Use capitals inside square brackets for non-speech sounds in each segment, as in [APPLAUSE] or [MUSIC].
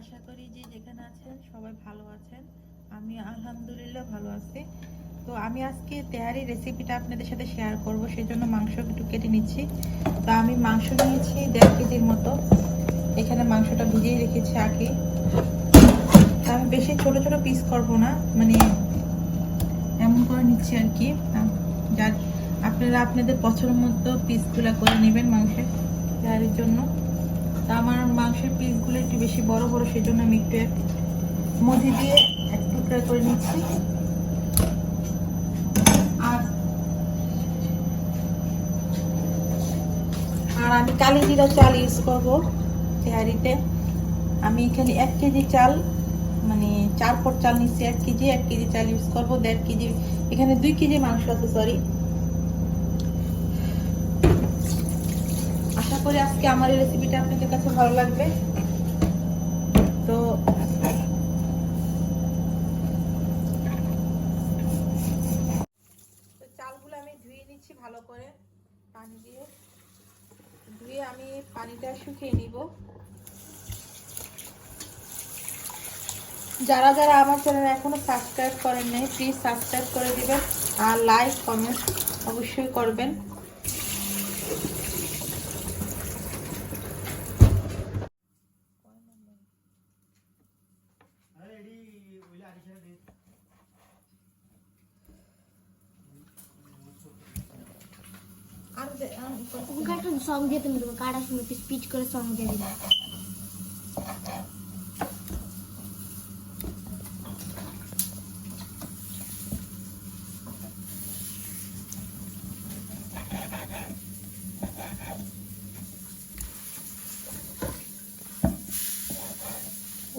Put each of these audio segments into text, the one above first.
আশা করি যে যেখানে আছেন সবাই ভালো আছেন। আমি আলহামদুলিল্লাহ ভালো আছি। তো আমি আজকে তেহারি রেসিপিটা আপনাদের সাথে শেয়ার করব সেই জন্য মাংস একটু কেটে নিচ্ছি। তো আমি মাংস নিয়েছি দেড় কেজির মতো। এখানে মাংসটা ভিজিয়ে রেখেছি আগে। আমি বেশি ছোট ছোট পিস করব না মানে এমন করে নিচ্ছি আর কি। যার আপনারা আপনাদের পছন্দ মতো পিসগুলো করে নেবেন মাংসের তেহারির জন্য। তা আমার মাংসের পিসগুলো একটু বেশি বড় বড় সেই জন্য আমি একটু এক- মধ্যে দিয়ে এক টুকরা করে নিচ্ছি। আর আর আমি কালি জিরা চাল ইউজ করব তেহারিতে। আমি এখানে এক কেজি চাল মানে চার পট চাল নিচ্ছি, এক কেজি এক কেজি চাল ইউজ করব, দেড় কেজি। এখানে দুই কেজি মাংস আছে সরি আশা করি আজকে আমার এই রেসিপিটা আপনাদের কাছে ভালো লাগবে। তো চালগুলো আমি ধুয়ে নিচ্ছি ভালো করে পানি দিয়ে। ধুয়ে আমি পানিটা শুকিয়ে নিব। যারা যারা আমার চ্যানেল এখনও সাবস্ক্রাইব করেন নাই প্লিজ সাবস্ক্রাইব করে দিবেন আর লাইক কমেন্ট অবশ্যই করবেন আর দে- আর কত- ওকে একটা সং দিয়ে তুমি দেবো কাটার সময় একটু স্পিচ করে সং দিয়ে দিবে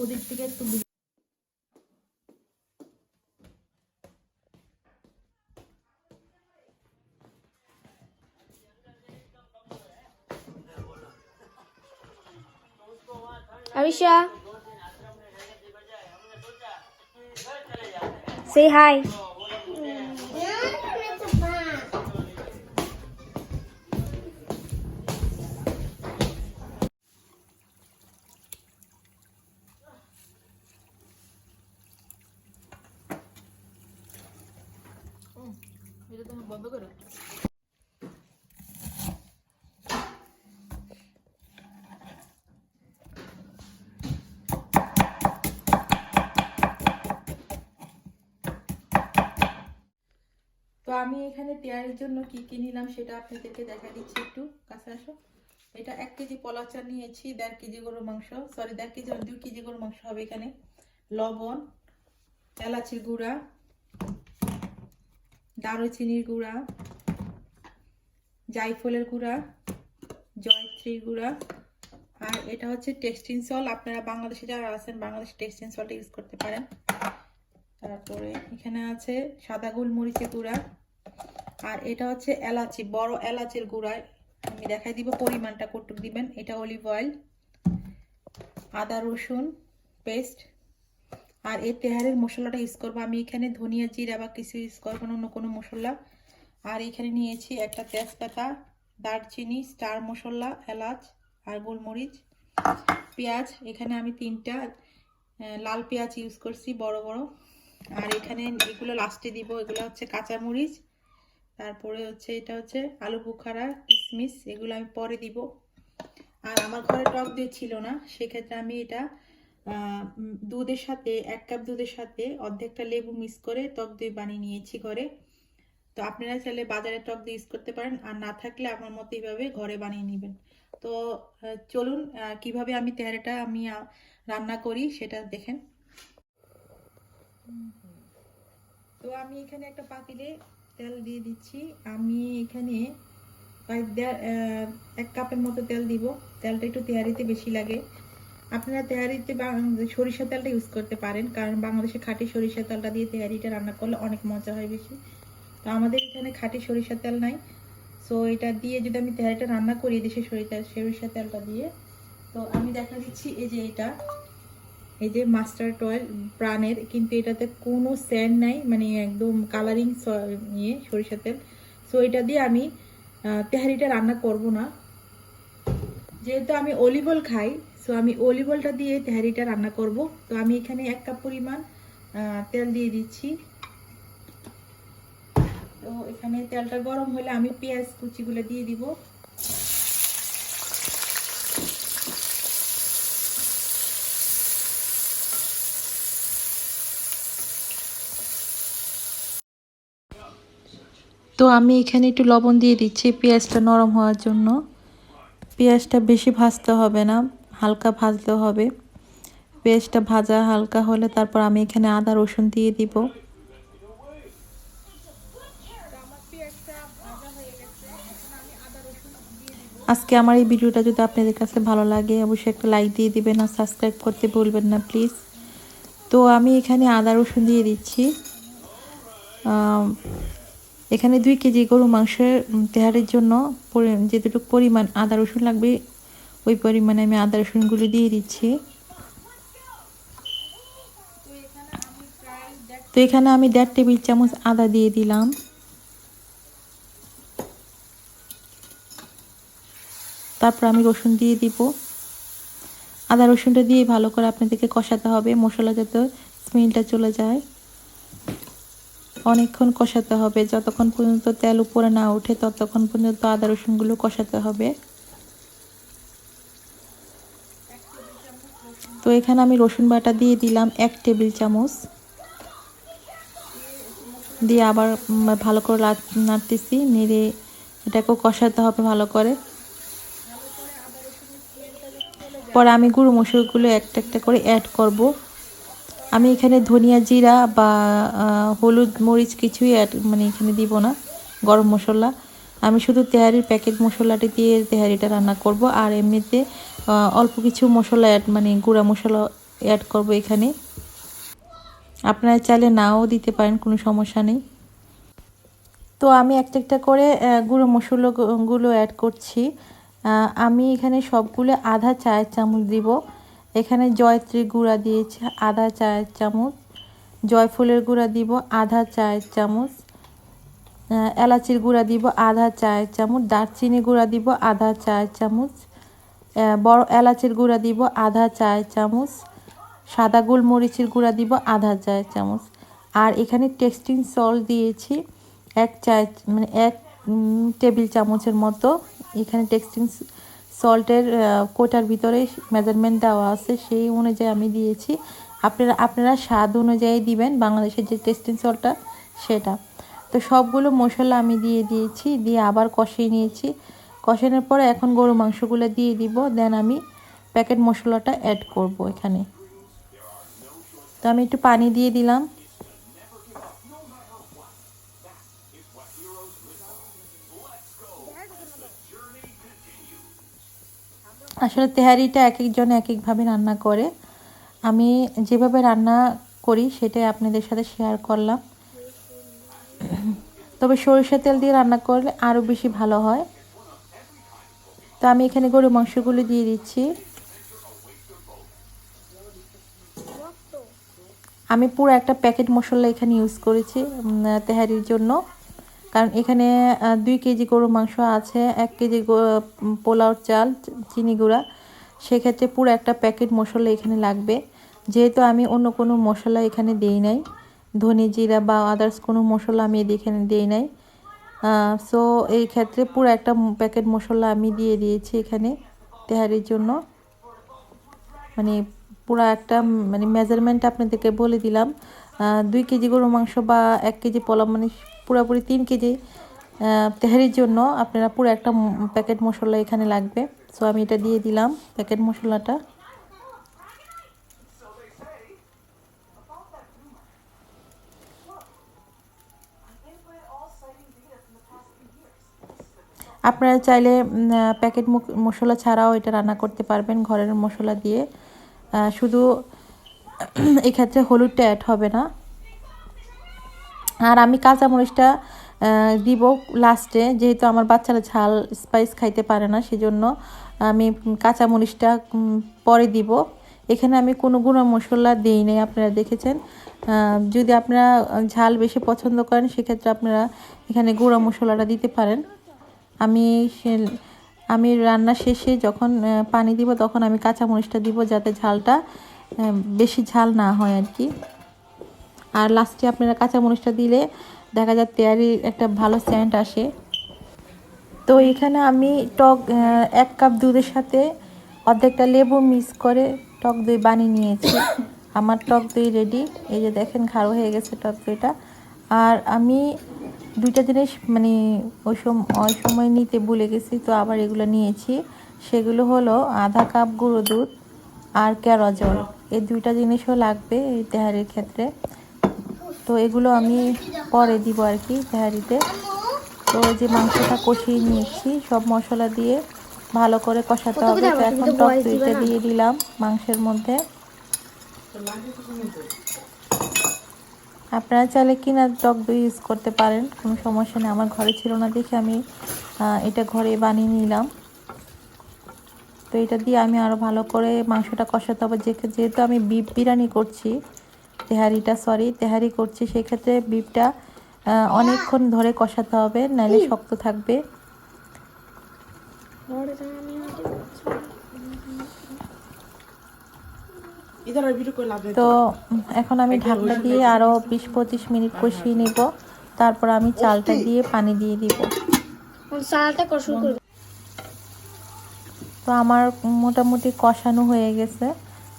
ওদিক থেকে একটু Aisha. Say hi. আমি এখানে তেয়ারির জন্য কি কি নিলাম সেটা আপনাদেরকে দেখা দিচ্ছি একটু। কাছে আসো। এটা এক কেজি পলা চাল নিয়েছি, দেড় কেজি গরুর মাংস। সরি দেড় কেজি দুই কেজি গরুর মাংস হবে এখানে। লবণ, এলাচির গুঁড়া, দারুচিনির গুঁড়া জাইফলের গুঁড়া, জয়ত্রীর গুঁড়া। আর এটা হচ্ছে টেস্টিং সল। আপনারা বাংলাদেশে যারা আছেন, বাংলাদেশ টেস্টিং সলটা ইউজ করতে পারেন। তারপরে এখানে আছে সাদা গোলমরিচের গুঁড়া। আর এটা হচ্ছে এলাচি, বড় এলাচের গুঁড়া আমি দেখাই দিব পরিমাণটা কটুক দিবেন। এটা অলিভ অয়েল আদা রসুন পেস্ট আর এই তেহারের মশলাটা ইউজ করব। আমি এখানে ধনিয়া জিরা বা কিছু ইউজ করব না, অন্য কোনো মশলা। আর এখানে নিয়েছি একটা তেজপাতা, দারচিনি স্টার মশলা, এলাচ আর গোলমরিচ, পেঁয়াজ। এখানে আমি তিনটা লাল পেঁয়াজ ইউজ করছি, বড় বড়। আর এখানে এগুলো লাস্টে দিব, এগুলো হচ্ছে কাঁচামরিচ তারপরে হচ্ছে এটা হচ্ছে আলু বুখারা কিশমিশ এগুলো আমি পরে দিব। আর আমার ঘরে টক দই ছিল না, সেক্ষেত্রে আমি এটা দুধের সাথে, এক কাপ দুধের সাথে অর্ধেকটা লেবু মিক্স করে টক দই বানিয়ে নিয়েছি ঘরে। তো আপনারা চাইলে বাজারে টক দই ইউজ করতে পারেন, আর না থাকলে আমার মতো এইভাবে ঘরে বানিয়ে নেবেন। তো চলুন কীভাবে আমি তেহারাটা আমি রান্না করি সেটা দেখেন। তো আমি এখানে একটা পাতিলে তেল দিয়ে দিচ্ছি। আমি এখানে দেড় এক কাপের মতো তেল দিব। তেলটা একটু তেহারিতে বেশি লাগে। আপনারা তেহারিতে সরিষা তেলটা ইউজ করতে পারেন, কারণ বাংলাদেশে খাঁটি সরিষা তেলটা দিয়ে তেহারিটা রান্না করলে অনেক মজা হয় বেশি। তো আমাদের এখানে খাঁটি সরিষা তেল নাই। সো এটা দিয়ে যদি আমি তেহারিটা রান্না করি দেশে সরিষা সরিষা তেলটা দিয়ে, তো আমি দেখা দিচ্ছি এই যে এটা। এই যে মাস্টার্ড অয়েল প্রাণের, কিন্তু এটাতে কোনো স্যান্ড নাই মানে একদম কালারিং নিয়ে সরিষা তেল। সো এটা দিয়ে আমি তেহারিটা রান্না করব না। যেহেতু আমি অলিভ অয়েল খাই সো আমি অলিভ অয়েলটা দিয়ে তেহারিটা রান্না করব। তো আমি এখানে এক কাপ পরিমাণ তেল দিয়ে দিচ্ছি। তো এখানে তেলটা গরম হলে আমি পেঁয়াজ কুচিগুলো দিয়ে দিব। তো আমি এখানে একটু লবণ দিয়ে দিচ্ছি পেঁয়াজটা নরম হওয়ার জন্য। পেঁয়াজটা বেশি ভাজতে হবে না, হালকা ভাজতে হবে। পেঁয়াজটা ভাজা হালকা হলে তারপর আমি এখানে আদা, রসুন দিয়ে দিব। আজকে আমার এই ভিডিওটা যদি আপনাদের কাছে ভালো লাগে, অবশ্যই একটা লাইক দিয়ে দিবেন আর সাবস্ক্রাইব করতে ভুলবেন না, প্লিজ। তো আমি এখানে আদা, রসুন দিয়ে দিচ্ছি। এখানে দুই কেজি গরু মাংসের তেহারের জন্য যেটুকু পরিমাণ আদা রসুন লাগবে, ওই পরিমাণে আমি আদা রসুনগুলো দিয়ে দিচ্ছি। তো এখানে আমি দেড় টেবিল চামচ আদা দিয়ে দিলাম। তারপর আমি রসুন দিয়ে দিব। আদা রসুনটা দিয়ে ভালো করে আপনাদেরকে কষাতে হবে মশলা যাতে স্মেলটা চলে যায়। অনেকক্ষণ কষাতে হবে। যতক্ষণ পর্যন্ত তেল উপরে না ওঠে, ততক্ষণ পর্যন্ত আদা রসুনগুলো কষাতে হবে। তো এখানে আমি রসুন বাটা দিয়ে দিলাম এক টেবিল চামচ। দিয়ে আবার ভালো করে নাড়তেছি, নেড়ে এটাকেও কষাতে হবে ভালো করে। পরে আমি গুঁড়ো মশলাগুলো একটা একটা করে অ্যাড করব। আমি এখানে ধনিয়া জিরা বা হলুদ মরিচ কিছুই অ্যাড মানে এখানে দিব না, গরম মশলা। আমি শুধু তেহারির প্যাকেট মশলাটি দিয়ে তেহারিটা রান্না করব, আর এমনিতে অল্প কিছু মশলা অ্যাড মানে গুঁড়া মশলা অ্যাড করব এখানে। আপনারা চাইলে নাও দিতে পারেন, কোনো সমস্যা নেই। তো আমি একটা একটা করে গুঁড়ো মশলাগুলো অ্যাড করছি। আমি এখানে সবগুলো আধা চায়ের চামচ দিব। এখানে জয়ত্রী গুঁড়া দিয়েছি আধা চায়ের চামচ। জয়ফুলের গুঁড়া দিব আধা চায়ের চামচ। এলাচির গুঁড়া দিব আধা চায়ের চামচ। দারচিনি গুঁড়া দিব আধা চায়ের চামচ। বড় এলাচির গুঁড়া দিব আধা চায়ের চামচ। সাদা গোলমরিচের গুঁড়া দিব আধা চায়ের চামচ। আর এখানে টেস্টিং সল্ট দিয়েছি এক চায় মানে এক টেবিল চামচের মতো। এখানে টেস্টিং সল্টের কোটার ভিতরে মেজারমেন্ট দেওয়া আছে, সেই অনুযায়ী আমি দিয়েছি। আপনারা আপনারা স্বাদ অনুযায়ী দিবেন, বাংলাদেশের যে টেস্টিং সল্টটা সেটা। তো সবগুলো মশলা আমি দিয়ে দিয়েছি, দিয়ে আবার কষিয়ে নিয়েছি। কষানোর পরে এখন গরু মাংসগুলো দিয়ে দিব, দেন আমি প্যাকেট মশলাটা অ্যাড করব এখানে। তো আমি একটু পানি দিয়ে দিলাম। আসলে তেহারিটা এক একজন এক একভাবে রান্না করে। আমি যেভাবে রান্না করি সেটাই আপনাদের সাথে শেয়ার করলাম। তবে সরিষা তেল দিয়ে রান্না করলে আরও বেশি ভালো হয়। তো আমি এখানে গরু মাংসগুলো দিয়ে দিচ্ছি। আমি পুরো একটা প্যাকেট মশলা এখানে ইউজ করেছি তেহারির জন্য। কারণ এখানে দুই কেজি গরু মাংস আছে, এক কেজি পোলাওর চাল, চিনি গুঁড়া। সেক্ষেত্রে পুরো একটা প্যাকেট মশলা এখানে লাগবে। যেহেতু আমি অন্য কোনো মশলা এখানে দেই নাই, ধনে জিরা বা আদার্স কোনো মশলা আমি এখানে দেই নাই। সো এই ক্ষেত্রে পুরো একটা প্যাকেট মশলা আমি দিয়ে দিয়েছি এখানে তেহারির জন্য। মানে পুরো একটা মানে মেজারমেন্ট আপনাদেরকে বলে দিলাম। দুই কেজি গরু মাংস বা এক কেজি পোলাও মানে পুরোপুরি তিন কেজি তেহারির জন্য আপনারা পুরো একটা প্যাকেট মশলা এখানে লাগবে। সো আমি এটা দিয়ে দিলাম প্যাকেট মশলাটা। আপনারা চাইলে প্যাকেট মশলা ছাড়াও এটা রান্না করতে পারবেন ঘরের মশলা দিয়ে। শুধু [CLEARS THROAT] এক্ষেত্রে হলুদটা অ্যাড হবে না। আর আমি কাঁচামরিচটা আহ, দিব লাস্টে যেহেতু আমার বাচ্চারা ঝাল স্পাইস খাইতে পারে না সেজন্য আমি কাঁচামরিচটা উম, পরে দিব। এখানে আমি কোনো গুঁড়ো মশলা দিই নাই আপনারা দেখেছেন। যদি আপনারা ঝাল বেশি পছন্দ করেন সেক্ষেত্রে আপনারা এখানে গুঁড়ো মশলাটা দিতে পারেন। আমি আমি রান্না শেষে যখন পানি দিব তখন আমি কাঁচামরিচটা দিব যাতে ঝালটা বেশি ঝাল না হয় আর কি। আর লাস্টে আপনারা কাঁচা কাঁচামরিচটা দিলে দেখা যায় তেয়ারির একটা ভালো সেন্ট আসে। তো এখানে আমি টক এক কাপ দুধের সাথে অর্ধেকটা লেবু মিক্স করে টক দই বানিয়ে নিয়েছি। [COUGHS] আমার টক দই রেডি এই যে দেখেন ঘাড়ো হয়ে গেছে টক দইটা। আর আমি দুইটা জিনিস মানে ওই ওই সময় নিতে ভুলে গেছি, তো আবার এগুলো নিয়েছি। সেগুলো হলো আধা কাপ গুঁড়ো দুধ আর কেরো জল এই দুইটা জিনিসও লাগবে এই তেহারির ক্ষেত্রে। তো এগুলো আমি পরে দিব আর কি তেহারিতে তো এই যে মাংসটা কষিয়ে নিয়েছি সব মশলা দিয়ে ভালো করে কষাতে হবে। তো এখন টক দইটা দিয়ে দিলাম মাংসের মধ্যে। আপনারা চাইলে কিনা টক দই ইউজ করতে পারেন কোনো সমস্যা নেই। আমার ঘরে ছিল না দেখে আমি এটা ঘরে বানিয়ে নিলাম। তো এটা দিয়ে আমি আরও ভালো করে মাংসটা কষাতে হবে। যেহেতু আমি বিফ বিরিয়ানি করছি তেহারিটা সরি তেহারি করছি। সেক্ষেত্রে বিপটা অনেকক্ষণ ধরে কষাতে হবে নাহলে শক্ত থাকবে। তো এখন আমি ঢাকনা দিয়ে আরও বিশ পঁচিশ মিনিট কষিয়ে নেব। তারপর আমি চালটা দিয়ে পানি দিয়ে দিব। চালটা তো আমার মোটামুটি কষানো হয়ে গেছে।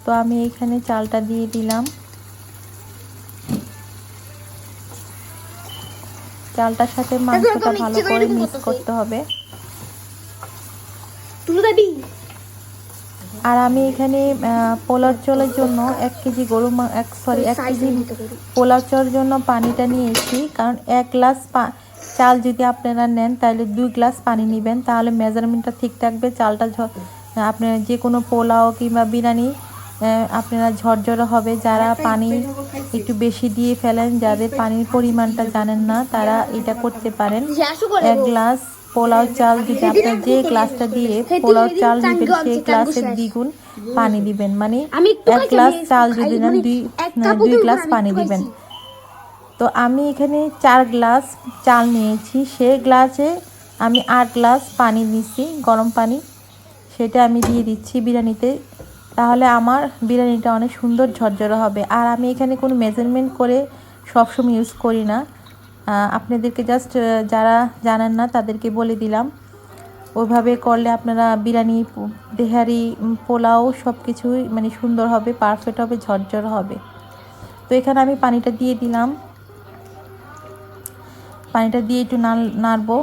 তো আমি এখানে চালটা দিয়ে দিলাম। চালটার সাথে মাংসটা ভালো করে মিক্স করতে হবে। আর আমি এখানে পোলার চলের জন্য এক কেজি গরু এক সরি এক কেজি পোলাও চলের জন্য পানিটা নিয়েছি। কারণ এক গ্লাস চাল যদি আপনারা নেন তাহলে দুই গ্লাস পানি নেবেন। তাহলে মেজারমেন্টটা ঠিক থাকবে। চালটা আপনার যে কোনো পোলাও কিংবা বিরিয়ানি আপনারা ঝরঝরে হবে যারা পানি একটু বেশি দিয়ে ফেলেন যাদের পানির পরিমাণটা জানেন না তারা এটা করতে পারেন। এক গ্লাস পোলাও চাল দিতে আপনার যে গ্লাসটা দিয়ে পোলাও চাল দিবেন সেই গ্লাসের দ্বিগুণ পানি দিবেন। মানে এক গ্লাস চাল যদি নেন মানে দুই দুই গ্লাস পানি দিবেন। তো আমি এখানে চার গ্লাস চাল নিয়েছি সে গ্লাসে আমি আট গ্লাস পানি দিচ্ছি গরম পানি। সেটা আমি দিয়ে দিচ্ছি বিরিয়ানিতে। তাহলে আমার বিরিয়ানিটা অনেক সুন্দর ঝরঝরে হবে। আর আমি এখানে কোনো মেজারমেন্ট করে সবসময় ইউজ করি না। আপনাদেরকে জাস্ট যারা জানেন না তাদেরকে বলে দিলাম। ওইভাবে করলে আপনারা বিরিয়ানি, দেহারি পোলাও সব কিছুই মানে সুন্দর হবে পারফেক্ট হবে, ঝরঝর হবে। তো এখানে আমি পানিটা দিয়ে দিলাম। পানিটা দিয়ে একটু নাড় নাড়বো।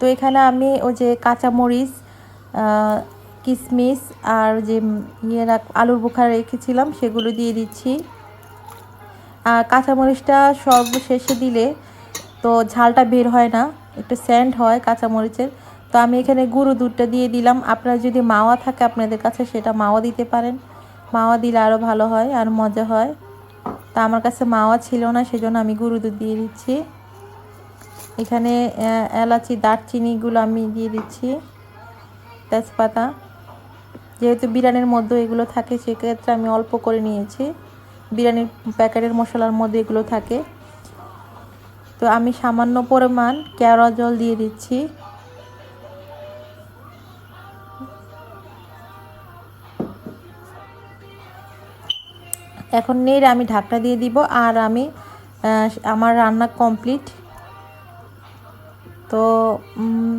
তো এখানে আমি ওই যে কাঁচামরিচ কিশমিশ আর যে ইয়ে আলুর বোখা রেখেছিলাম, সেগুলো দিয়ে দিচ্ছি। আর কাঁচামরিচটা সর্বশেষে দিলে তো ঝালটা বের হয় না, একটু স্যান্ড হয় কাঁচামরিচের। তো আমি এখানে গুঁড়ো দুধটা দিয়ে দিলাম। আপনার যদি মাওয়া থাকে আপনাদের কাছে সেটা মাওয়া দিতে পারেন। মাওয়া দিলে আরও ভালো হয় আর মজা হয়। তা আমার কাছে মাওয়া ছিল না, সেজন্য আমি গুঁড়ো দুধ দিয়ে দিচ্ছি। এখানে এলাচি, দারচিনিগুলো আমি দিয়ে দিচ্ছি, তেজপাতা। যেহেতু বিরিয়ানির মধ্যে এগুলো থাকে, সেক্ষেত্রে আমি অল্প করে নিয়েছি। বিরিয়ানির প্যাকেটের মশলার মধ্যে এগুলো থাকে। তো আমি সামান্য পরিমাণ কেওড়া জল দিয়ে দিচ্ছি। এখন নেড়ে আমি ঢাকনা দিয়ে দিব, আর আমি আমার রান্না কমপ্লিট। তো উম,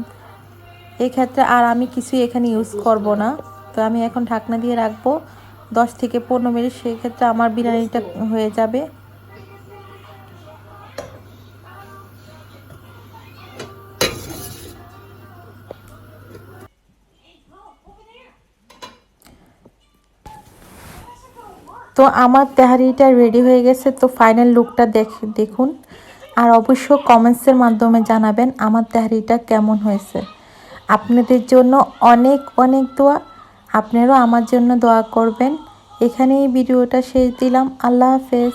এই ক্ষেত্রে আর আমি কিছু এখানে ইউজ করব না। তো আমি এখন ঢাকনা দিয়ে রাখব। দশ থেকে পনেরো মিনিট সেক্ষেত্রে আমার বিরিয়ানিটা হয়ে যাবে। তো আমার তেহারিটা রেডি হয়ে গেছে। তো ফাইনাল লুকটা দেখ দেখুন। আর অবশ্য কমেন্টসের মাধ্যমে জানাবেন আমার তেহারিটা কেমন হয়েছে। আপনাদের জন্য অনেক অনেক দোয়া। আপনারাও আমার জন্য দোয়া করবেন। এখানেই ভিডিওটা শেষ দিলাম। আল্লাহ হাফেজ।